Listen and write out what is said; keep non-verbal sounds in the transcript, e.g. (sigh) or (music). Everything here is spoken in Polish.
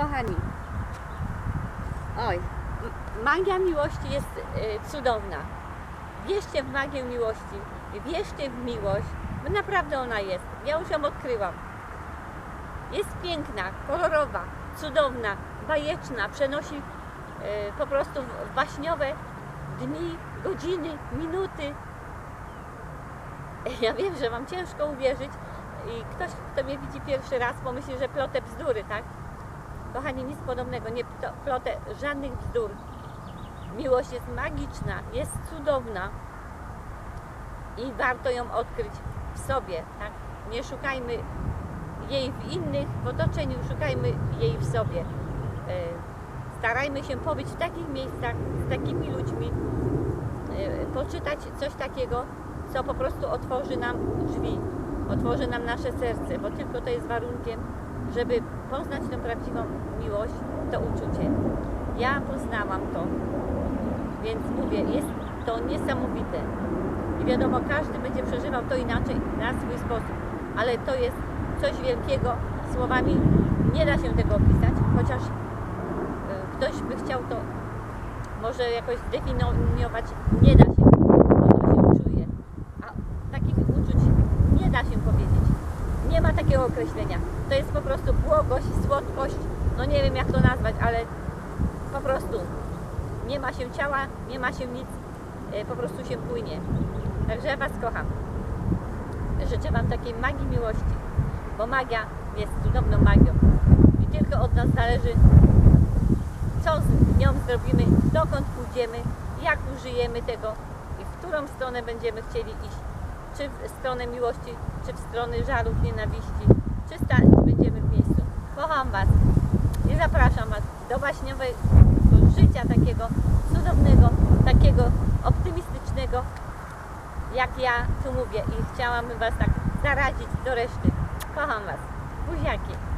Kochani, oj, magia miłości jest y, cudowna. Wierzcie w magię miłości, wierzcie w miłość, bo naprawdę ona jest. Ja już ją odkryłam. Jest piękna, kolorowa, cudowna, bajeczna, przenosi y, po prostu baśniowe dni, godziny, minuty. (laughs) Ja wiem, że Wam ciężko uwierzyć i ktoś, kto mnie widzi pierwszy raz, pomyśli, że plotę bzdury, tak? Kochani, nic podobnego, nie plotę żadnych bzdur. Miłość jest magiczna, jest cudowna i warto ją odkryć w sobie, tak? Nie szukajmy jej w innych, w otoczeniu, szukajmy jej w sobie. E, Starajmy się pobyć w takich miejscach, z takimi ludźmi, e, poczytać coś takiego, co po prostu otworzy nam drzwi, otworzy nam nasze serce, bo tylko to jest warunkiem, żeby poznać tę prawdziwą miłość, to uczucie. Ja poznałam to, więc mówię, jest to niesamowite. I wiadomo, każdy będzie przeżywał to inaczej, na swój sposób, ale to jest coś wielkiego. Słowami nie da się tego opisać, chociaż e, ktoś by chciał to może jakoś zdefiniować, nie da się, bo to się czuje. A takich uczuć nie da się powiedzieć. Określenia. To jest po prostu błogość, słodkość, no nie wiem jak to nazwać, ale po prostu nie ma się ciała, nie ma się nic, e, po prostu się płynie. Także ja Was kocham. Życzę Wam takiej magii miłości, bo magia jest cudowną magią. I tylko od nas zależy, co z nią zrobimy, dokąd pójdziemy, jak użyjemy tego i w którą stronę będziemy chcieli iść. Czy w stronę miłości, czy w stronę żarów, nienawiści, czy stać będziemy w miejscu. Kocham Was i zapraszam Was do baśniowego życia takiego cudownego, takiego optymistycznego, jak ja tu mówię i chciałabym Was tak zaradzić do reszty. Kocham Was. Buziaki.